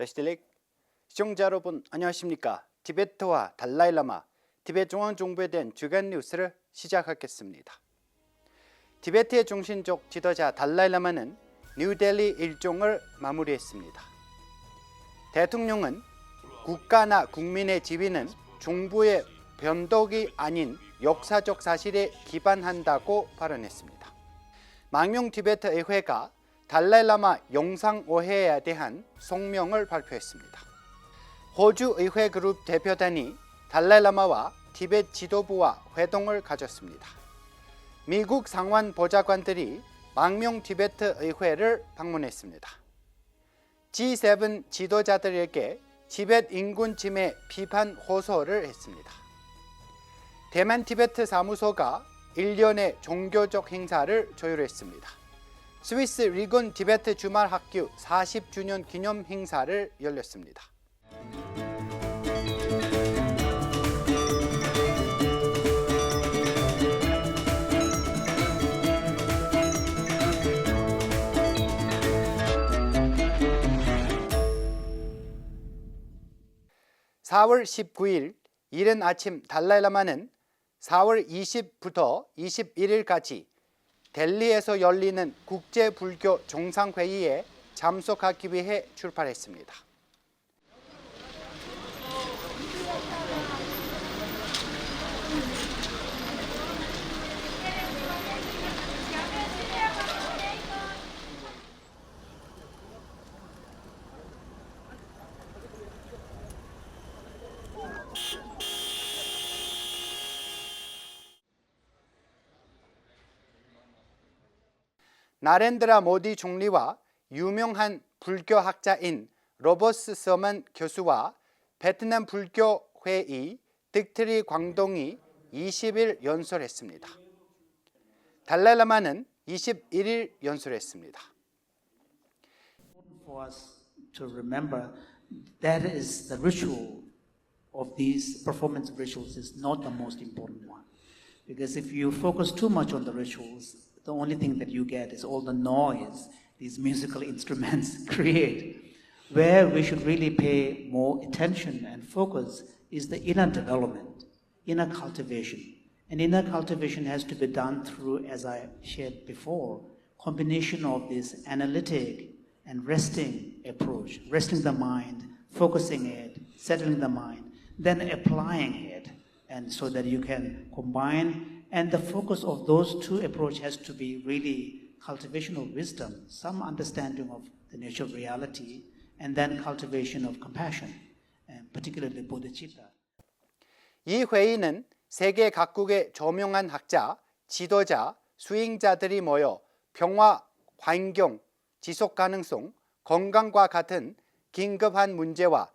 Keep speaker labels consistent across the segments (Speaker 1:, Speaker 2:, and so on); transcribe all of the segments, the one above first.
Speaker 1: 레시딜릭 시청자 여러분 안녕하십니까? 티베트와 달라이라마 티베트 중앙 정부에 대한 주간 뉴스를 시작하겠습니다. 티베트의 중심적 지도자 달라이라마는 뉴델리 일정을 마무리했습니다. 대통령은 국가나 국민의 지위는 정부의 변덕이 아닌 역사적 사실에 기반한다고 발언했습니다. 망명 티베트 의회가 달라이라마 영상 오해에 대한 성명을 발표했습니다. 호주 의회 그룹 대표단이 달라이라마와 티베트 지도부와 회동을 가졌습니다. 미국 상원 보좌관들이 망명 티베트 의회를 방문했습니다. G7 지도자들에게 티베트 인군 침해 비판 호소를 했습니다. 대만 티베트 사무소가 1년의 종교적 행사를 조율했습니다. 스위스 리곤 티베트 주말 학교 40주년 기념 행사를 열렸습니다. (4월 19일) 이른 아침 달라이라마는 (4월 20부터 21일까지) 델리에서 열리는 국제 불교 정상회의에 참석하기 위해 출발했습니다. 나렌드라 모디 총리와 유명한 불교 학자인 로버스 서먼 교수와 베트남 불교 회의 득트리 광동이 20일 연설했습니다. 달라이라마는 21일 연설했습니다.
Speaker 2: for us to remember that is the ritual of these performance rituals is not the most important one. Because if you focus too much on the rituals, the only thing that you get is all the noise these musical instruments create. Where we should really pay more attention and focus is the inner development, inner cultivation. And inner cultivation has to be done through, as I shared before, combination of this analytic and resting approach, resting the mind, focusing it, settling the mind, then applying it, and so that you can combine. And the focus of those two approach has to be really cultivation of wisdom, some understanding of the nature of reality, and then cultivation of compassion, and particularly bodhicitta.
Speaker 1: 이 회의는 세계 각국의 조명한 학자, 지도자, 수행자들이 모여 평화, 환경, 지속 가능성, 건강과 같은 긴급한 문제와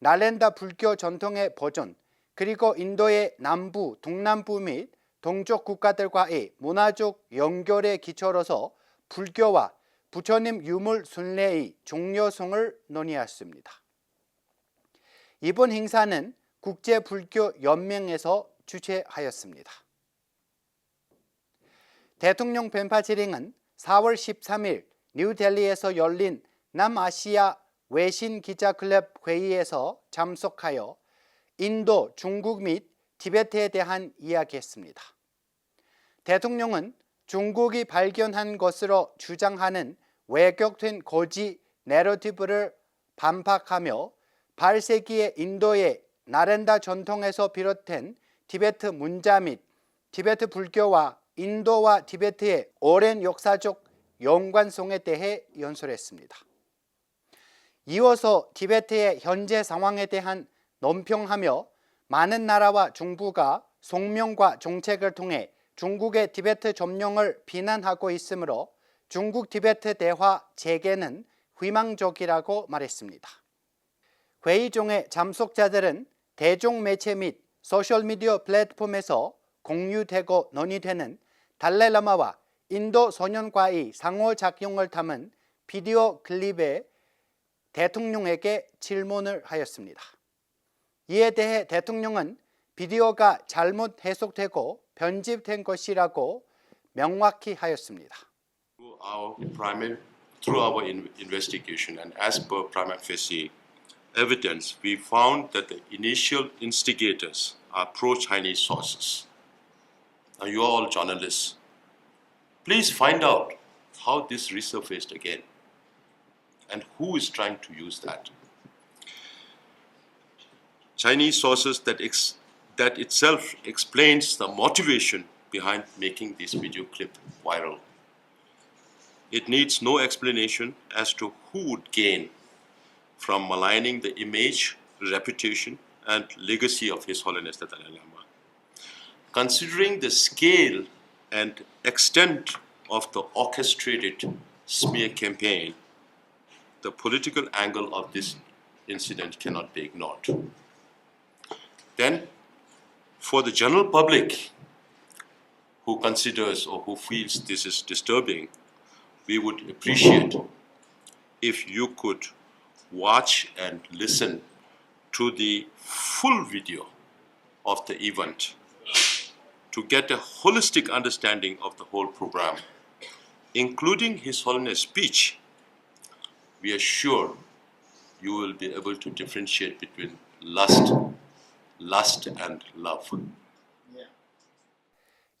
Speaker 1: 나렌다 불교 전통의 보존, 그리고 인도의 남부, 동남부 및 동쪽 국가들과의 문화적 연결의 기초로서 불교와 부처님 유물 순례의 중요성을 논의했습니다. 이번 행사는 국제불교연맹에서 주최하였습니다. 대통령 벤파 지링은 4월 13일 뉴델리에서 열린 남아시아 외신 기자 클럽 회의에서 참석하여 인도, 중국 및 티베트에 대한 이야기했습니다. 대통령은 중국이 발견한 것으로 주장하는 왜곡된 고지 내러티브를 반박하며 8세기의 인도의 나렌다 전통에서 비롯된 티베트 문자 및 티베트 불교와 인도와 티베트의 오랜 역사적 연관성에 대해 연설했습니다. 이어서 티베트의 현재 상황에 대한 논평하며 많은 나라와 정부가 성명과 정책을 통해 중국의 티베트 점령을 비난하고 있으므로 중국 티베트 대화 재개는 희망적이라고 말했습니다. 회의 중에 참석자들은 대중 매체 및 소셜미디어 플랫폼에서 공유되고 논의되는 달라이라마와 인도 소년과의 상호작용을 담은 비디오 클립에 대통령에게 질문을 하였습니다. 이에 대해 대통령은 비디오가 잘못 해석되고 편집된 것이라고 명확히 하였습니다.
Speaker 3: through our in- investigation and as per prima facie evidence, we found that the initial instigators are pro-Chinese sources. Now you are all journalists. Please find out how this resurfaced again and who is trying to use that. Chinese sources that, ex- that itself explains the motivation behind making this video clip viral. It needs no explanation as to who would gain from maligning the image, reputation, and legacy of His Holiness the Dalai Lama. Considering the scale and extent of the orchestrated smear campaign, the political angle of this incident cannot be ignored. Then, for the general public who considers or who feels this is disturbing, we would appreciate if you could watch and listen to the full video of the event to get a holistic understanding of the whole program, including His Holiness speech. We are sure you will be able to differentiate between lust, lust and love.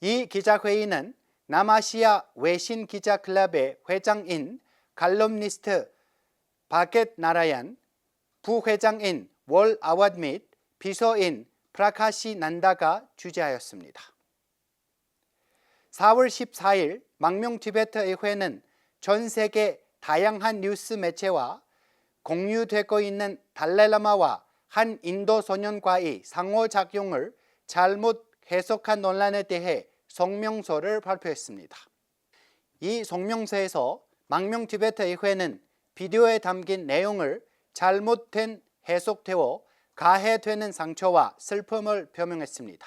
Speaker 1: 이 기자회의는 남아시아 외신 기자 클럽의 회장인 칼럼니스트 바켓 나라얀, 부회장인 월 아왓 및 비서인 프라카시 난다가 주재하였습니다. 4월 14일 망명 티베트 의 회는 전 세계 다양한 뉴스 매체와 공유되고 있는 달라라마와 한 인도 소년과의 상호작용을 잘못 해석한 논란에 대해 성명서를 발표했습니다. 이 성명서에서 망명 티베트 의회는 비디오에 담긴 내용을 잘못된 해석되어 가해되는 상처와 슬픔을 표명했습니다.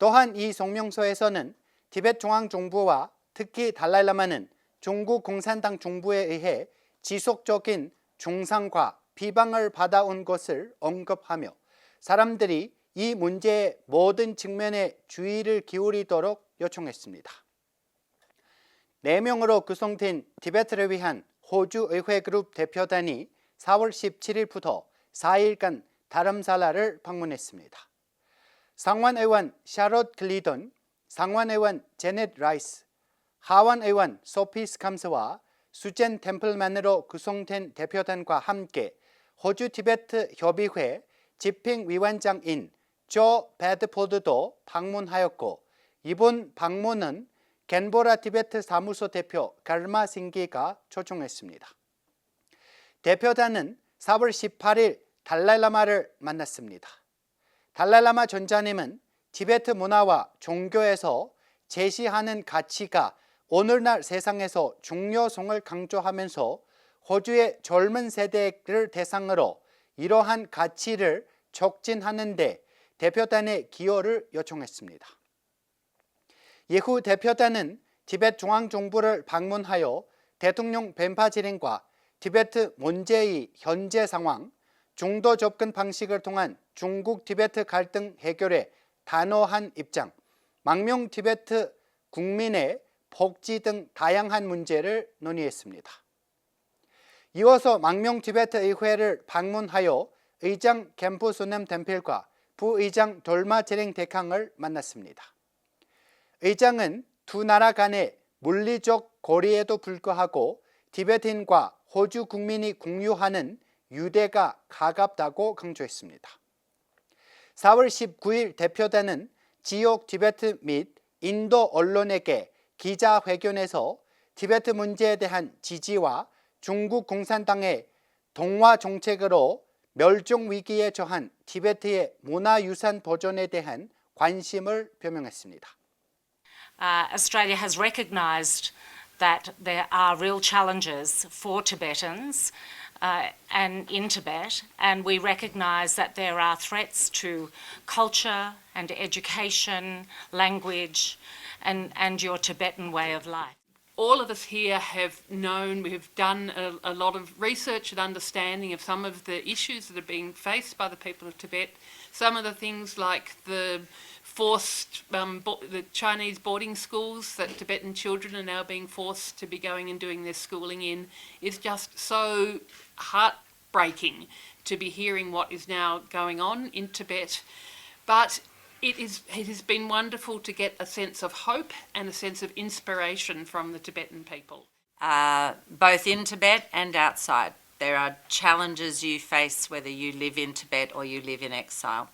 Speaker 1: 또한 이 성명서에서는 티베트 중앙 정부와 특히 달라이라마는 중국 공산당 정부에 의해 지속적인 중상과 비방을 받아온 것을 언급하며 사람들이 이 문제의 모든 측면에 주의를 기울이도록 요청했습니다. 4명으로 구성된 티베트를 위한 호주 의회 그룹 대표단이 4월 17일부터 4일간 다름살라를 방문했습니다. 상원의원 샤롯 클리던, 상원의원 제넷 라이스, 하원의원 소피 스캄스와 수젠 템플만으로 구성된 대표단과 함께 호주 티베트 협의회 집행위원장인 조 배드포드도 방문하였고 이번 방문은 겐보라 티베트 사무소 대표 갈마 싱기가 초청했습니다. 대표단은 4월 18일 달라이라마를 만났습니다. 달라이라마 전자님은 티베트 문화와 종교에서 제시하는 가치가 오늘날 세상에서 중요성을 강조하면서 호주의 젊은 세대를 대상으로 이러한 가치를 촉진하는 데 대표단의 기여를 요청했습니다. 이후 대표단은 티베트 중앙정부를 방문하여 대통령 벤파지린과 티베트 문제의 현재 상황, 중도 접근 방식을 통한 중국 티베트 갈등 해결에 단호한 입장, 망명 티베트 국민의 복지 등 다양한 문제를 논의했습니다. 이어서 망명 티베트 의회를 방문하여 의장 캠프 수넴 템필과 부의장 돌마 제랭 대캉을 만났습니다. 의장은 두 나라 간의 물리적 거리에도 불구하고 티베트인과 호주 국민이 공유하는 유대가 가깝다고 강조했습니다. 4월 19일 대표단은 지역 티베트 및 인도 언론에게 기자회견에서 티베트 문제에 대한 지지와 중국 공산당의 동화 정책으로 멸종 위기에 처한 티베트의 문화유산 보존에 대한 관심을 표명했습니다.
Speaker 4: uh, Australia has recognised that there are real challenges for Tibetans uh, and in Tibet, and we recognise that there are threats to culture and education, language, and, and your Tibetan way of life.
Speaker 5: All of us here have known, we've done a, a lot of research and understanding of some of the issues that are being faced by the people of Tibet. Some of the things like the forced, um, the Chinese boarding schools that Tibetan children are now being forced to be going and doing their schooling in is just so heartbreaking to be hearing what is now going on in Tibet. But it is it has been wonderful to get a sense of hope and a sense of inspiration from the Tibetan people.
Speaker 6: uh, both in Tibet and outside. There are challenges you face whether you live in Tibet or you live in exile,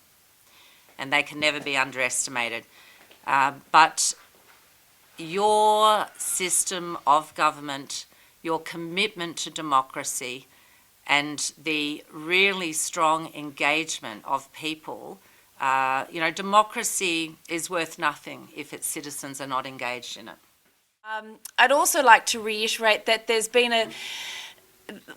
Speaker 6: and they can never be underestimated. Uh, but your system of government, your commitment to democracy, and the really strong engagement of people. Uh, you know, democracy is worth nothing if its citizens are not engaged in it.
Speaker 7: I'd also like to reiterate that there's been a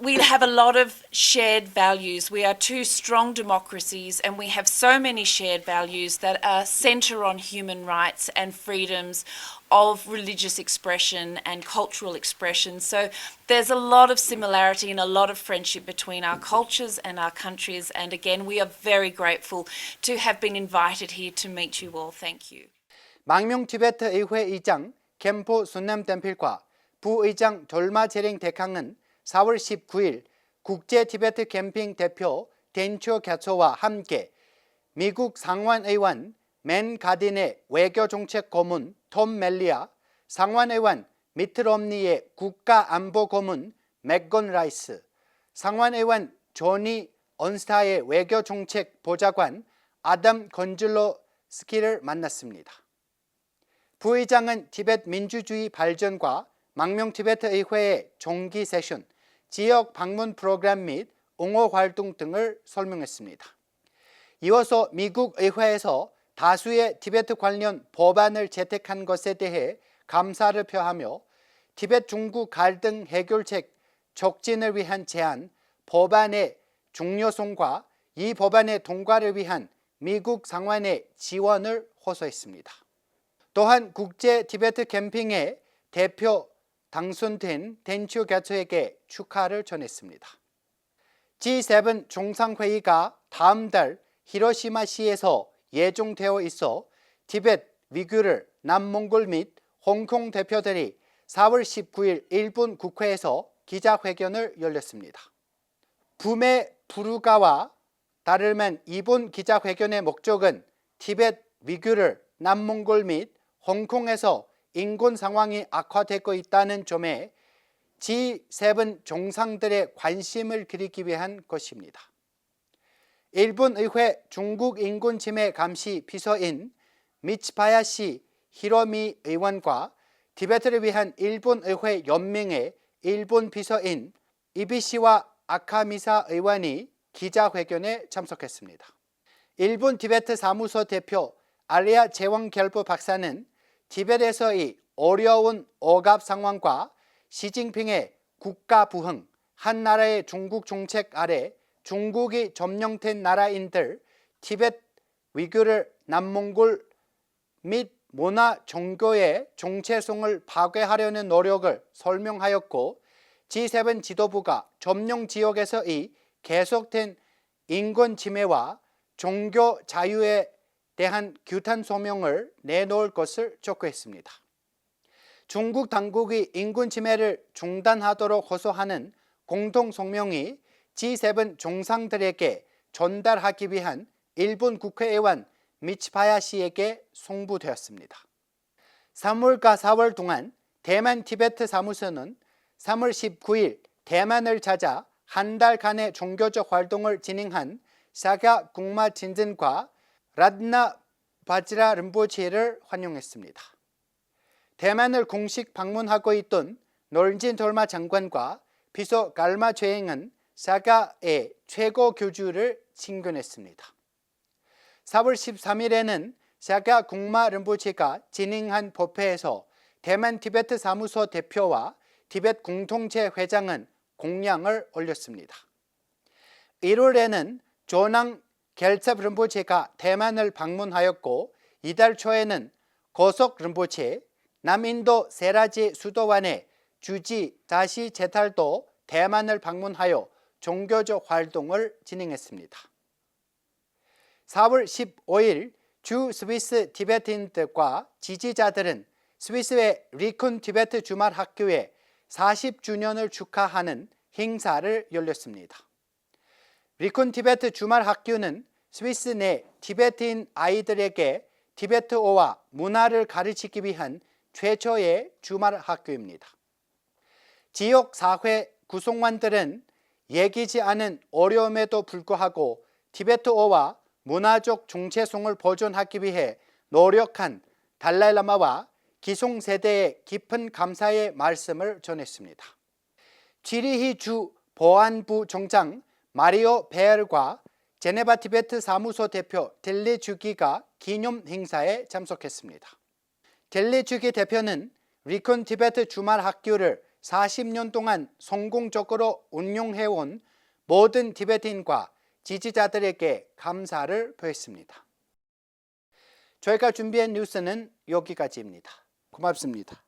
Speaker 7: we have a lot of shared values. We are two strong democracies and we have so many shared values that are centre on human rights and freedoms of religious expression and cultural expression. So there's a lot of similarity and a lot of friendship between our cultures and our countries. And again, we are very grateful to have been invited here to meet you all. Thank you.
Speaker 1: 망명 티베트 의회 의장 겐포 순남 댐필과 부의장 돌마 제링 대캉은 4월 19일 국제 티베트 캠핑 대표 덴초 갸초와 함께 미국 상원의원 맨 가딘의 외교정책 고문 톰 멜리아, 상원의원 미트 롬니의 국가안보 고문 맥건 라이스, 상원의원 조니 언스타의 외교정책 보좌관 아담 건줄로 스키를 만났습니다. 부의장은 티벳 민주주의 발전과 망명 티베트 의회의 정기 세션, 지역 방문 프로그램 및 옹호 활동 등을 설명했습니다. 이어서 미국 의회에서 다수의 티베트 관련 법안을 채택한 것에 대해 감사를 표하며 티베트 중국 갈등 해결책 촉진을 위한 제안 법안의 중요성과 이 법안의 통과를 위한 미국 상원의 지원을 호소했습니다. 또한 국제 티베트 캠핑의 대표 당선된 덴추 교수에게 축하를 전했습니다. G7 정상회의가 다음 달 히로시마시에서 예정되어 있어 티벳, 위구르, 남몽골 및 홍콩 대표들이 4월 19일 일본 국회에서 기자회견을 열렸습니다. 붐의 부르가와 다르면 이번 기자회견의 목적은 티벳, 위구르, 남몽골 및 홍콩에서 인권 상황이 악화되고 있다는 점에 G7 정상들의 관심을 기리기 위한 것입니다. 일본 의회 중국 인권 침해 감시 비서인 미츠바야시 히로미 의원과 티베트를 위한 일본 의회 연맹의 일본 비서인 이비시와 아카미사 의원이 기자회견에 참석했습니다. 일본 티베트 사무소 대표 알리아 제왕결부 박사는 티벳에서의 어려운 억압 상황과 시진핑의 국가 부흥, 한 나라의 중국 정책 아래 중국이 점령된 나라인들 티벳, 위구르, 남몽골 및 문화 종교의 정체성을 파괴하려는 노력을 설명하였고 G7 지도부가 점령 지역에서의 계속된 인권 침해와 종교 자유에 대한 규탄 소명을 내놓을 것을 촉구했습니다. 중국 당국이 인권 침해를 중단하도록 호소하는 공동 성명이 G7 정상들에게 전달하기 위한 일본 국회의원 미치바야시에게 송부되었습니다. 3월과 4월 동안 대만 티베트 사무소는 3월 19일 대만을 찾아 한 달간의 종교적 활동을 진행한 사가 국마 진진과 라드나 바지라 림보체를 환영했습니다. 대만을 공식 방문하고 있던 놀진 돌마 장관과 비서 갈마 죄행은 사가의 최고 교주를 친근했습니다. 4월 13일에는 사가 국마 림보체가 진행한 법회에서 대만 티베트 사무소 대표와 티베트 공동체 회장은 공양을 올렸습니다. 1월에는 조낭 겔첩 림보체가 대만을 방문하였고 이달 초에는 고속 림보체, 남인도 세라지 수도원의 주지 다시 제탈도 대만을 방문하여 종교적 활동을 진행했습니다. 4월 15일 주 스위스 티베트인들과 지지자들은 스위스의 리쿤 티베트 주말 학교에 40주년을 축하하는 행사를 열렸습니다. 리쿤 티베트 주말 학교는 스위스 내 티베트인 아이들에게 티베트어와 문화를 가르치기 위한 최초의 주말 학교입니다. 지역 사회 구성원들은 예기치 않은 어려움에도 불구하고 티베트어와 문화적 정체성을 보존하기 위해 노력한 달라이라마와 기성세대의 깊은 감사의 말씀을 전했습니다. 지리히 주 보안부 정장 마리오 베알과 제네바 티베트 사무소 대표 델리 주기가 기념 행사에 참석했습니다. 델리 주기 대표는 리콘 티베트 주말 학교를 40년 동안 성공적으로 운영해온 모든 티베트인과 지지자들에게 감사를 표했습니다. 저희가 준비한 뉴스는 여기까지입니다. 고맙습니다.